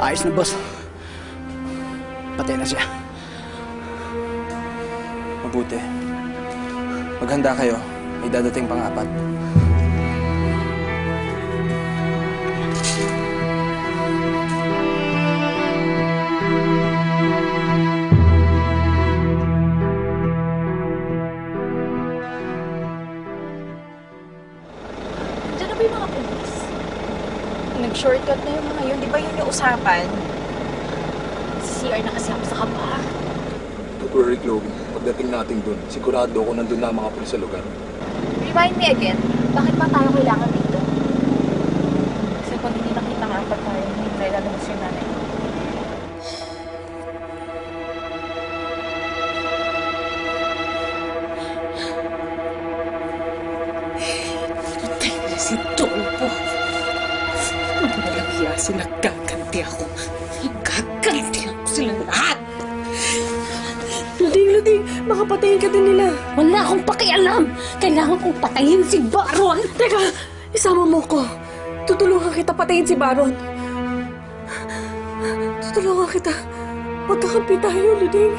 Ayos na, boss. Patay na siya. Mabuti. Maghanda kayo. May dadating pang apat. Diyan na ba yung mga pulis? Nag-shortcut na yung mga yun. Di ba yun yung usapan? CR na kasi ako sa kaba. Don't worry, Chloe. Pagdating natin dun, sigurado ako nandun na ang mga pulis sa lugar. Remind me again, bakit pa tayo kailangan dito? Walang yasi, nagkaganti ako. Nagkaganti ako sila lahat. Luding, Luding, baka patayin ka din nila. Wala akong pakialam. Kailangan kong patayin si Baron. Teka, isama mo ko. Tutulungan kita patayin si Baron. Tutulungan kita. Magkakampi tayo, Luding.